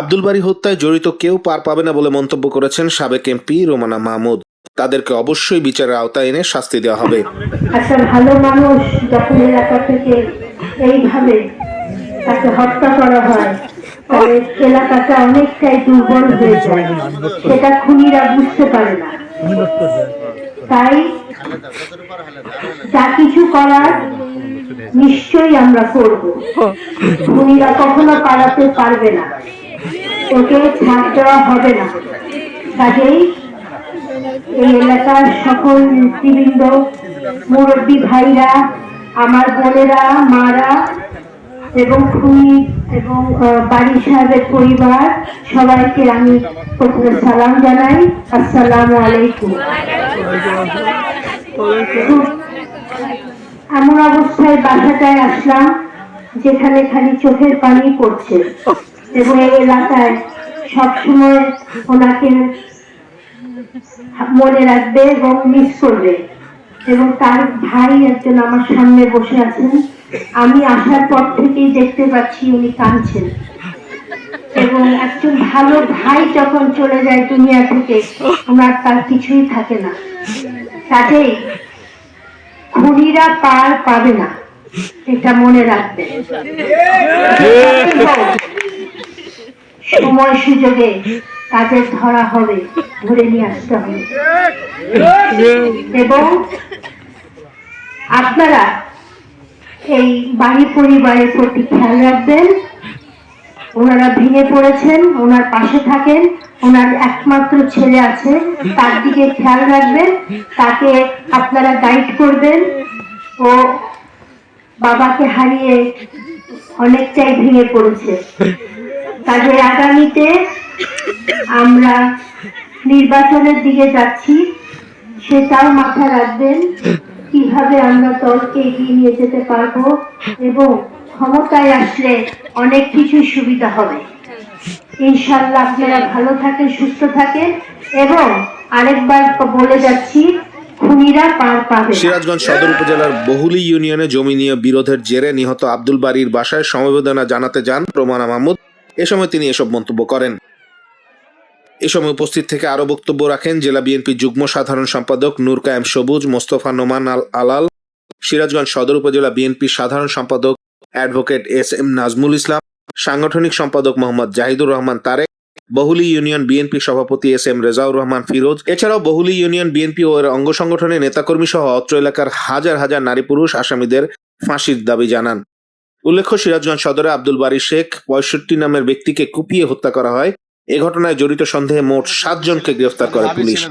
আব্দুল বারী হত্যায় জড়িত কেউ পার পাবে না বলে মন্তব্য করেছেন সাবেক এমপি রোমানা মাহমুদ। তাদেরকে অবশ্যই বিচারের আওতায় এনে শাস্তি দেওয়া হবে। একটা ভালো মানুষ যখন এলাকা থেকে এইভাবে তাকে হত্যা করা হয় এলাকাটা অনেকটাই দুর্বল হয়ে যায়। সেটা খুনিরা বুঝতে পারে না। তাই যা কিছু করার নিশ্চয়ই আমরা করব। খুনিরা কখনো পালাতে পারবে না। ওকে ছাড় দেওয়া হবে না। কাজেই এই এলাকার সকল নেতৃবৃন্দ মুরব্বী ভাইরা, আমার বোনেরা, মারা এবং খুনি এবং বাড়ি সাহেবের পরিবার, সবাইকে আমি প্রথমে সালাম জানাই। আসসালাম আলাইকুম। এমন অবস্থায় বাসাটায় আসলাম, যেখানে খালি চোখের পানি পড়ছে। এবং এই এলাকায় সবসময় ওনাকে মনে রাখবে এবং মিস করবে। এবং তার ভাই একজন আমার সামনে বসে আছেন। আমি আসার পর থেকেই দেখতে পাচ্ছি উনি কাঁদছেন। এবং একজন ভালো ভাই যখন চলে যায় দুনিয়া থেকে, ওনার তার কিছুই থাকে না। কাজেই খুনিরা পার পাবে না, এটা মনে রাখবে। সময় সুযোগে তাদের ধরা হবে, ধরে নিয়ে আসতে হবে। এবং আপনারা এই বাড়ি পরিবারের প্রতি খেয়াল রাখবেন, ওনারা ভেঙে পড়েছেন, ওনার পাশে থাকেন, ওনার একমাত্র ছেলে আছে, তার দিকে খেয়াল রাখবেন, তাকে আপনারা গাইড করবেন, ও বাবাকে হারিয়ে অনেকটাই ভেঙে পড়েছে। কাজে আগামীতে আমরা নির্বাচনের দিকে যাচ্ছি। সেটাও মাথায় রাখবেন, কীভাবে আমরা দলকে এগিয়ে নিয়ে যেতে পারব এবং ক্ষমতায় আসলে অনেক কিছু সুবিধা হবে। ইনশাল্লাহ আপনারা ভালো থাকেন, সুস্থ থাকেন এবং আরেকবার বলে যাচ্ছি সিরাজগঞ্জ সদর উপজেলার বহুলি ইউনিয়নে জমি নিয়ে বিরোধের জেরে নিহত আব্দুল বারীর বাসায় সমবেদনা জানাতে যান রোমানা মাহমুদ। এ সময় তিনি এসব মন্তব্য করেন। এ সময় উপস্থিত থেকে আরও বক্তব্য রাখেন জেলা বিএনপি যুগ্ম সাধারণ সম্পাদক নূর কায়েম সবুজ, মোস্তফা নোমান আল আলাল, সিরাজগঞ্জ সদর উপজেলা বিএনপি সাধারণ সম্পাদক advocate S M Nazmul Islam, সাংগঠনিক সম্পাদক মোহাম্মদ জাহিদুর রহমান তারেক, বহুলি ইউনিয়ন বিএনপি সভাপতি এস এম রেজাউর রহমান ফিরোজ, এছাড়াও বহুলি ইউনিয়ন বিএনপি ও এর অঙ্গ সংগঠনের নেতাকর্মী সহ অত্র এলাকার হাজার হাজার নারী পুরুষ আসামিদের ফাঁসির দাবি জানান। উল্লেখ্য সিরাজগঞ্জ সদরে আব্দুল বারী শেখ পঁয়ষট্টি নামের ব্যক্তিকে কুপিয়ে হত্যা করা হয়। এ ঘটনায় জড়িত সন্দেহে মোট সাতজনকে গ্রেফতার করে পুলিশ।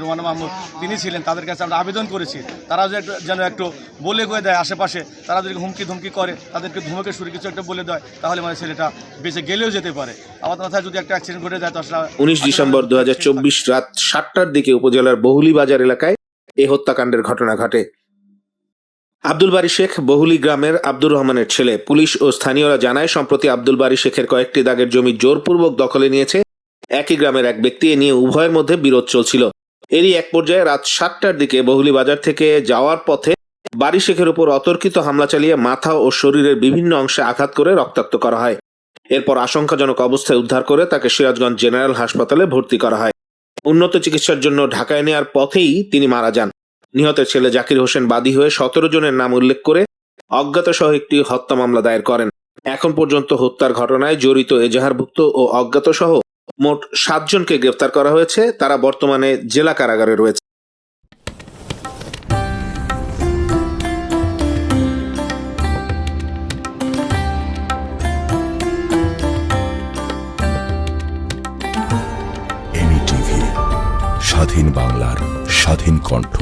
তিনি ছিলেন তাদের কাছে আমরা আবেদন করেছি। তারা যেন একটু বলে কয়ে দেয় আশেপাশে। তারা যদি হুমকি ধুমকি করে তাদেরকে ধুমকে শুরু কিছু একটা বলে দেয় তাহলে মানে ছেলেটা বেঁচে গেলেও যেতে পারে। আবার মাথায় যদি একটা অ্যাক্সিডেন্ট ঘটে যায় তো আসলে- উনিশ ডিসেম্বর দুই হাজার চব্বিশ রাত সাতটার দিকে উপজেলার বহুলি বাজার এলাকায় এই হত্যাকাণ্ডের ঘটনা ঘটে। আব্দুল বারী শেখ বহুলি গ্রামের আব্দুর রহমানের ছেলে। পুলিশ ও স্থানীয়রা জানায়, সম্প্রতি আব্দুল বারী শেখের কয়েকটি দাগের জমি জোরপূর্বক দখলে নিয়েছে। একই গ্রামের এক ব্যক্তি এ নিয়ে উভয়ের মধ্যে বিরোধ চলছিল। এরই এক পর্যায়ে রাত সাতটার দিকে বহুলি বাজার থেকে যাওয়ার পথে বারী শেখের উপর অতর্কিত হামলা চালিয়ে মাথা ও শরীরের বিভিন্ন অংশে আঘাত করে রক্তাক্ত করা হয়। এরপর আশঙ্কাজনক অবস্থায় উদ্ধার করে তাকে সিরাজগঞ্জ জেনারেল হাসপাতালে ভর্তি করা হয়। উন্নত চিকিৎসার জন্য ঢাকায় নেয়ার পথেই তিনি মারা যান। নিহতের ছেলে জাকির হোসেন বাদী হয়ে সতেরো জনের নাম উল্লেখ করে অজ্ঞাত সহ একটি হত্যা মামলা দায়ের করেন। এখন পর্যন্ত হত্যার ঘটনায় জড়িত এজাহারভুক্ত ও অজ্ঞাত সহ মোট সাতজনকে গ্রেফতার করা হয়েছে। তারা বর্তমানে জেলা কারাগারে রয়েছে। স্বাধীন বাংলার স্বাধীন কণ্ঠ।